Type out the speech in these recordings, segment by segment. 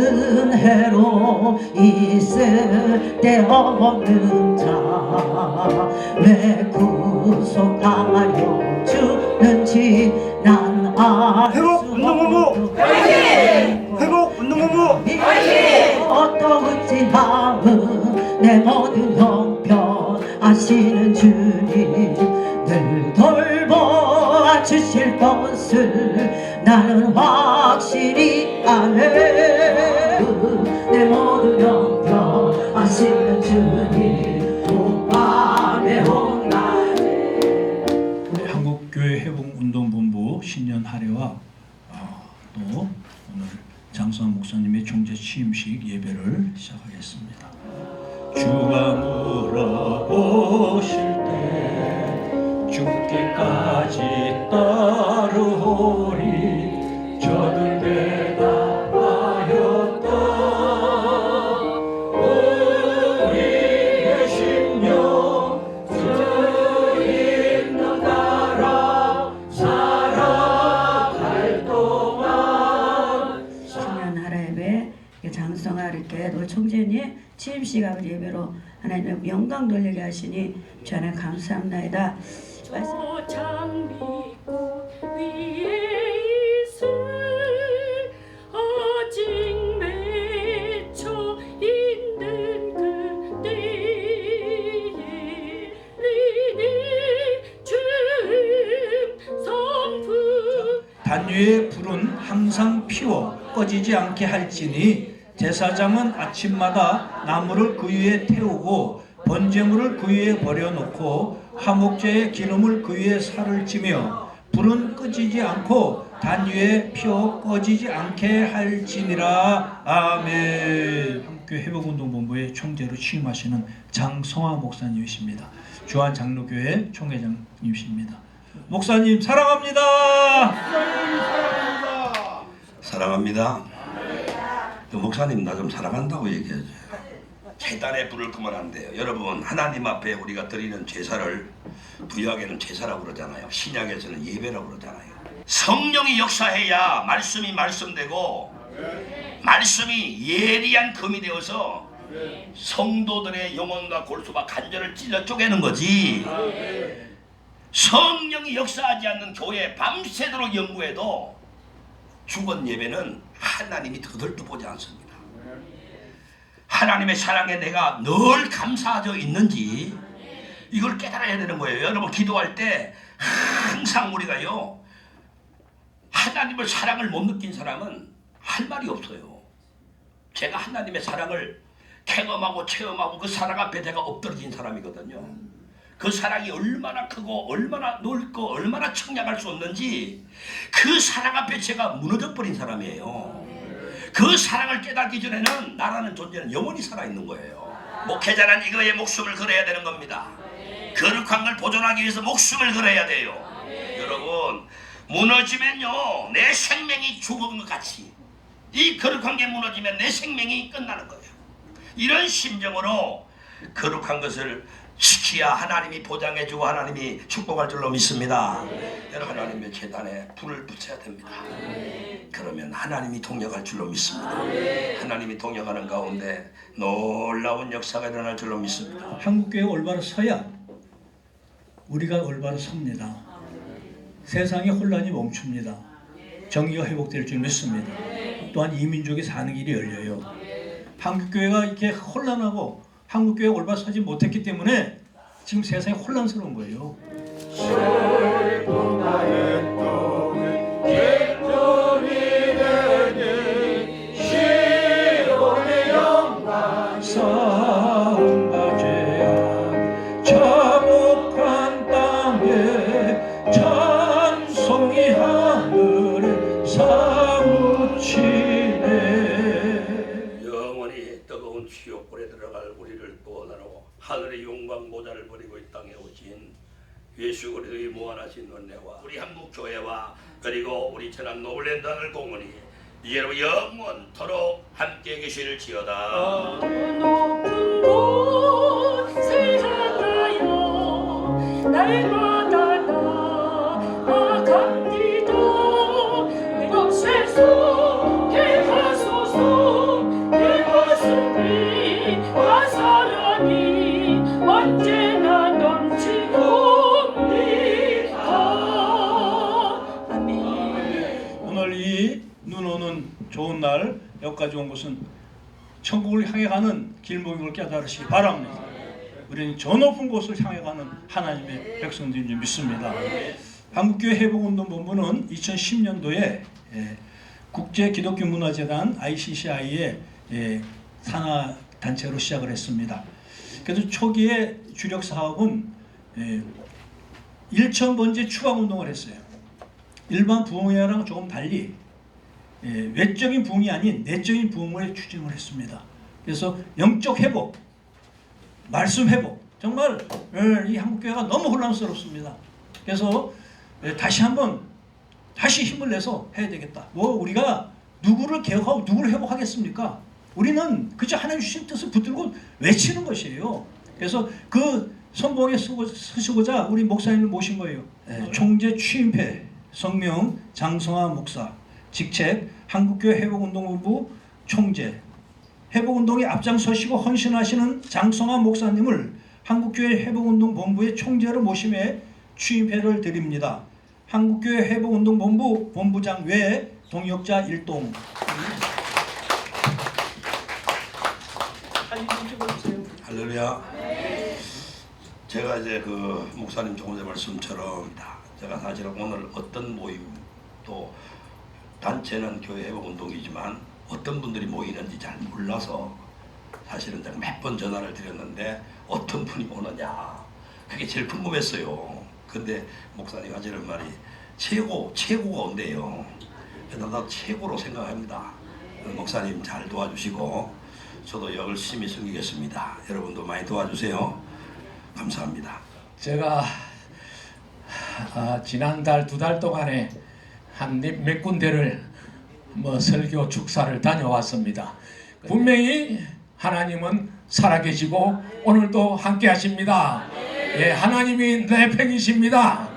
은혜로 있을 데 없는 자왜 구속하여 주는지 난알 회복 운동본부! 회복 운동본부! 어떠지 마음 내 모든 형편 아시는 주님 늘 돌보아 주실 것을 나는 확실히 아네 내 모든 형편 아시는 주님 한국교회 회복운동본부 신년 할애와 어, 또 오늘 장수환 목사님의 총재 취임식 예배를 시작하겠습니다. 주가 물어보실 때 죽기까지 따르오리 저들 대답하였다 우리의 심령 있는 나라 살아갈 동안 신년 하나님의 장성할 이렇게 노 총재님 취임식을 예배로 하나님의 영광 돌리게 하시니 주 하나 감사합나이다. 말씀 장미꽃 위에 있을 아직 맺혀 있는 그때에 리니 주음 성품. 단위의 불은 항상 피워 꺼지지 않게 할지니 제사장은 아침마다 나무를 그 위에 태우고 번제물을 그 위에 버려놓고 화목제의 기름을 그 위에 살을 찌며 불은 꺼지지 않고 단 위에 피워 꺼지지 않게 할지니라 아멘 한국교회 회복운동본부의 총재로 취임하시는 장성화 목사님이십니다 주한 장로교회 총회장님이십니다 목사님 사랑합니다. 사랑합니다. 그 목사님 나 좀 사랑한다고 얘기해줘요. 재단의 불을 끄면 안 돼요. 여러분 하나님 앞에 우리가 드리는 제사를 구약에는 제사라고 그러잖아요. 신약에서는 예배라고 그러잖아요. 성령이 역사해야 말씀이 말씀되고 말씀이 예리한 금이 되어서 성도들의 영혼과 골수와 간절을 찔러 쪼개는 거지. 성령이 역사하지 않는 교회 밤새도록 연구해도 주번 예배는 하나님이 더들도 보지 않습니다. 하나님의 사랑에 내가 늘 감사하져 있는지 이걸 깨달아야 되는 거예요. 여러분 기도할 때 항상 우리가요 하나님의 사랑을 못 느낀 사람은 할 말이 없어요. 제가 하나님의 사랑을 경험하고 체험하고 그 사랑 앞에 내가 엎드러진 사람이거든요. 그 사랑이 얼마나 크고 얼마나 넓고 얼마나 청량할 수 없는지 그 사랑 앞에 제가 무너져 버린 사람이에요. 그 사랑을 깨닫기 전에는 나라는 존재는 영원히 살아있는 거예요. 목회자는 이거에 목숨을 걸어야 되는 겁니다. 거룩한 걸 보존하기 위해서 목숨을 걸어야 돼요. 여러분 무너지면요 내 생명이 죽은 것 같이 이 거룩한 게 무너지면 내 생명이 끝나는 거예요. 이런 심정으로 거룩한 것을 지키야 하나님이 보장해주고 하나님이 축복할 줄로 믿습니다. 여러분 하나님의 재단에 불을 붙여야 됩니다. 그러면 하나님이 동력할 줄로 믿습니다. 하나님이 동력하는 가운데 놀라운 역사가 일어날 줄로 믿습니다. 한국교회 올바로 서야 우리가 올바로 섭니다. 세상의 혼란이 멈춥니다. 정의가 회복될 줄 믿습니다. 또한 이민족이 사는 길이 열려요. 한국교회가 이렇게 혼란하고 한국교회가 올바로 서지 못했기 때문에 지금 세상이 혼란스러운 거예요. 뜨거운 지옥불에 들어갈 우리를 구원하러 하늘의 영광 모자를 버리고 이 땅에 오신 예수 그리스도의 무한하신 은혜와 우리 한국 교회와 그리고 우리 천안 노블랜드를 공헌이 이제로 영원토록 함께 계실지어다. 높은 곳을 향하여 날 여기까지 온 것은 천국을 향해 가는 길목인 걸 깨달으시기 바랍니다. 우리는 저 높은 곳을 향해 가는 하나님의 백성들인 줄 믿습니다. 한국교회 회복운동본부는 2010년도에 예, 국제 기독교 문화재단 ICCI의 예, 산하 단체로 시작을 했습니다. 그래서 초기에 주력 사업은 예, 1천 번째 추방 운동을 했어요. 일반 부흥회랑 조금 달리 예, 외적인 부흥이 아닌 내적인 부흥을 추진을 했습니다. 그래서 영적 회복, 말씀 회복, 정말 예, 이 한국교회가 너무 혼란스럽습니다. 그래서 예, 다시 한번 다시 힘을 내서 해야 되겠다. 뭐 우리가 누구를 개혁하고 누구를 회복하겠습니까? 우리는 그저 하나님 주신 뜻을 붙들고 외치는 것이에요. 그래서 그 선봉에 서시고자 우리 목사님을 모신 거예요. 예, 총재 취임패 성명 장성화 목사 직책 한국교회 회복운동본부 총재 회복운동에 앞장서시고 헌신하시는 장성화 목사님을 한국교회 회복운동본부의 총재로 모심해 취임패를 드립니다. 한국교회 회복운동본부 본부장 외 동역자 일동 할렐루야. 제가 이제 그 목사님 조금 전에 말씀처럼 제가 사실은 오늘 어떤 모임 또 단체는 교회 회복 운동이지만 어떤 분들이 모이는지 잘 몰라서 사실은 제가 몇 번 전화를 드렸는데 어떤 분이 오느냐 그게 제일 궁금했어요. 근데 목사님 하시는 말이 최고 최고가 온대요. 그래서 나도 최고로 생각합니다. 목사님 잘 도와주시고 저도 열심히 섬기겠습니다. 여러분도 많이 도와주세요. 감사합니다. 제가 아, 지난달 두 달 동안에 한 몇 군데를 뭐 설교 축사를 다녀왔습니다. 분명히 하나님은 살아계시고 오늘도 함께 하십니다. 예, 하나님이 내 편이십니다.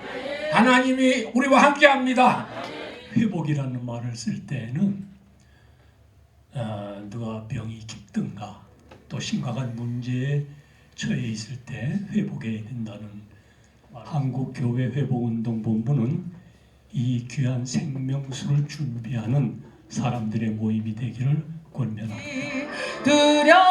하나님이 우리와 함께 합니다. 회복이라는 말을 쓸 때는 어, 누가 병이 깊든가 또 심각한 문제에 처해 있을 때 회복해야 된다는 한국교회 회복운동본부는 이 귀한 생명수를 준비하는 사람들의 모임이 되기를 권면합니다. 두려워